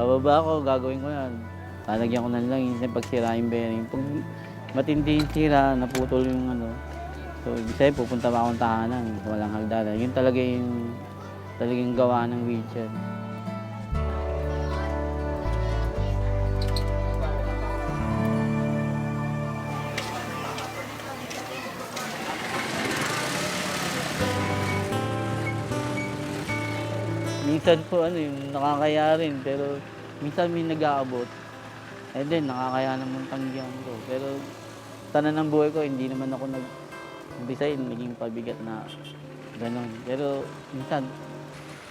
Bababa ako, gagawin ko yan. Lalagyan ko na lang yung pag yung bearing. Pag matindi yung sira, naputol yung ano. So, ibig sabihin, pupunta pa akong tahanan. Walang hagdanan. Yun talaga yung talagang gawa ng wheelchair. Minsan po ano yung nakakaya rin pero minsan may nag-aabot. Eh din, nakakaya naman tanggihan ko. Pero tanan ng buhay ko, hindi naman ako nag design naging pabigat na gano'n. Pero minsan,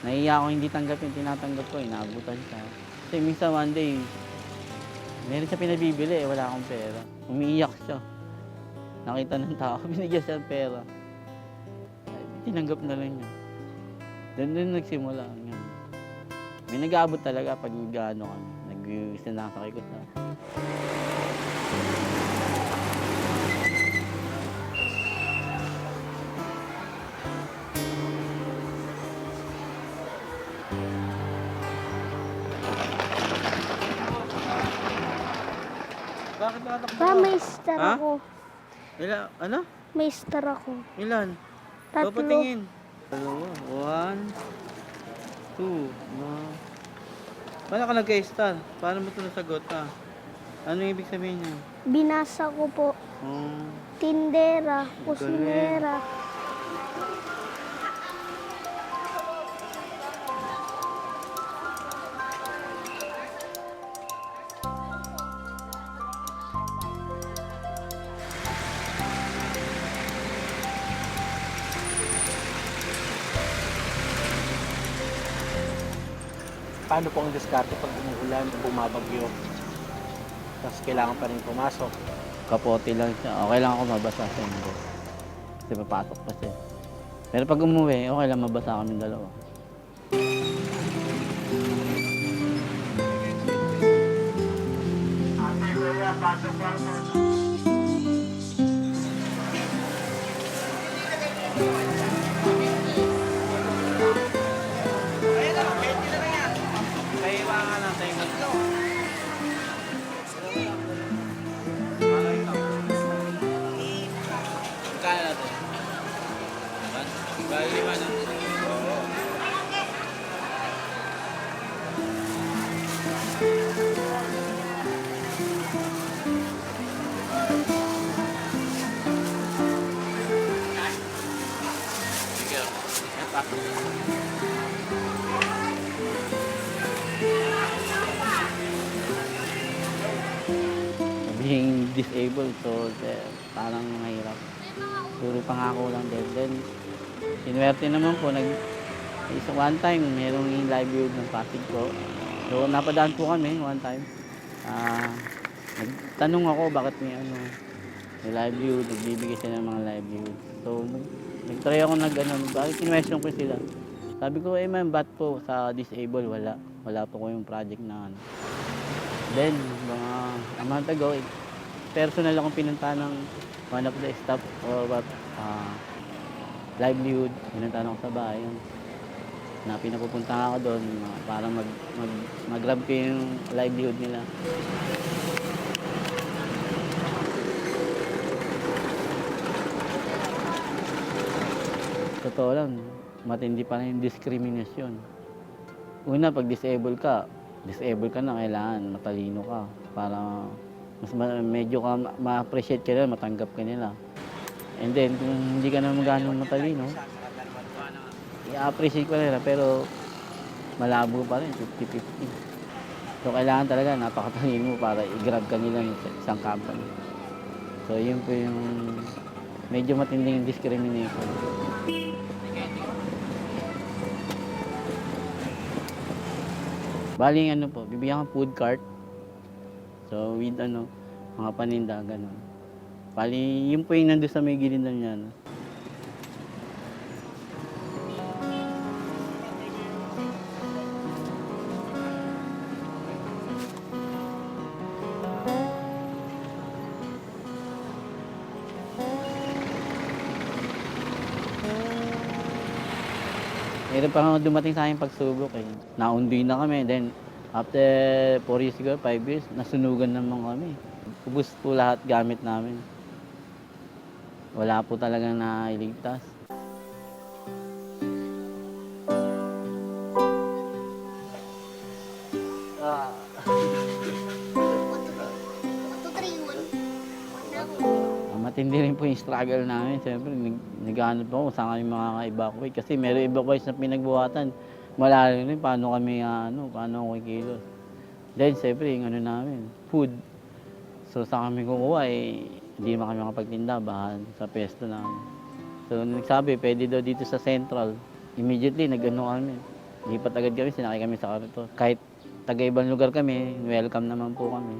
naiiya ako hindi tanggap yung tinatanggap ko, inaabutan siya. Kasi minsan one day, meron siya pinabibili, eh, wala akong pera. Umiiyak siya. Nakita ng tao, binigyan siya ng pera. Tinanggap na lang niya. Doon din nagsimula. May nag-aabot talaga pag kami. Nag-sinasakay ko sa... Bakit nakatakbo Pa, may star Ha? ako. Ilan? Ano? May star ako. Ilan? Tatlo. Papatingin. Dalawa. One. Two. No. Paano ka nagka-star? Paano mo ito nasagot ha? Ano yung ibig sabihin niya? Binasa ko po. Oh. Tindera, kusinera. Paano po ang diskarte pag umuulan, bumabagyo, tapos kailangan pa rin pumasok. Kapote lang siya. Okay lang ako mabasa sa inyo. Kasi papasok pa siya. Pero pag umuwi, okay lang mabasa kami dalawa. Kaya Being disabled, so eh, parang mahirap. Puro pangako lang din. Then, sinuwerte naman po, nag, isa one time, merong yung livelihood ng Pasig ko. So, napadaan po kami one time. Ah, nagtanong ako bakit may ano, may livelihood, nagbibigay sila ng mga livelihood. So, nag, nag-try ako nag ano, bakit kinwestiyon ko sila. Sabi ko, eh ma'am, ba't po sa disable wala? Wala po ko yung project na ano. Then, mga a month ago, personal akong pinunta ng one of the staff or what, ah, livelihood. Pinunta ako sa bahay. Na pinapupunta ako doon ah, para mag, mag, mag-grab ko yung livelihood nila. Totoo lang, matindi pa rin yung discrimination. Una, pag disable ka, disable ka na, kailangan matalino ka para mas ma- medyo ka ma- ma-appreciate ka nila, matanggap ka nila. And then, kung hindi ka naman gano'ng matalino, i-appreciate ka nila, pero malabo pa rin, 50-50. So, kailangan talaga napakatalino mo para i-grab ka nila ng isa- isang company. So, yun po yung medyo matinding discrimination. Bali ano po, bibigyan ka food cart. So with ano, mga paninda, gano'n. Bali, yun po yung nandun sa may gilinan niya. No? Meron pa dumating sa akin pagsubok eh. Naundoy na kami, then After 4 years ago, 5 years, nasunugan naman kami. Ubus po lahat gamit namin. Wala po talagang nailigtas. Ah, Ah, matindi rin po yung struggle namin. Siyempre, nag, naghahanap ako kung saan kami makaka-evacuate. Kasi meron evacuate na pinagbuhatan. Malalim rin paano kami, ah, ano, paano ako kikilos. Then, siyempre, yung ano namin, food. So, saan kami kukuha, eh, hindi naman kami makapagtinda, bahan sa pesto namin. So, nagsabi, pwede daw dito sa Central. Immediately, nag-ano kami. Lipat agad kami, sinakay kami sa karito. Kahit taga ibang lugar kami, welcome naman po kami.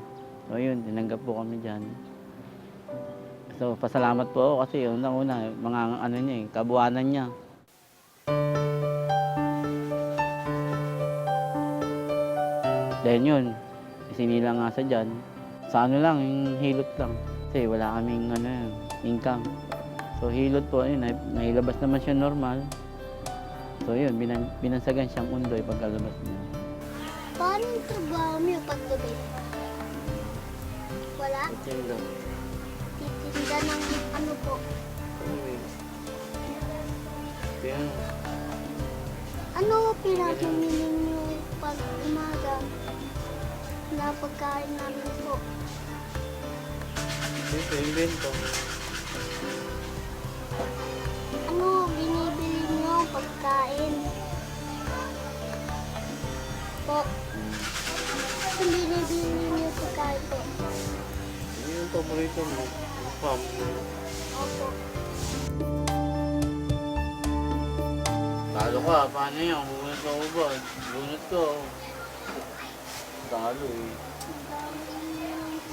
So, yun, tinanggap po kami dyan. So, pasalamat po ako kasi unang-una, mga ano niya, eh, kabuhanan niya. Then yun, sinila nga sa dyan. Sa ano lang, yung hilot lang. Kasi wala kaming ano, yun, income. So hilot po, yun, nai- nailabas naman siya normal. So yun, binan, binansagan siyang undoy pagkalabas niya. Paano yung trabaho mo paggabi? Wala? Tinda. Titinda ng ano po? Kaya, Ano pinapamili niyo pag umaga na pagkain namin po? dito, invento. Ano binibili niyo pagkain? Po. Ano binibili niyo pagkain po? Yun yung paborito mo. Yung pam. Opo. Talo ka, paano yan? Bunot ko ba? Bunot ko. Talo eh.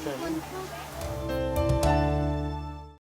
Niyong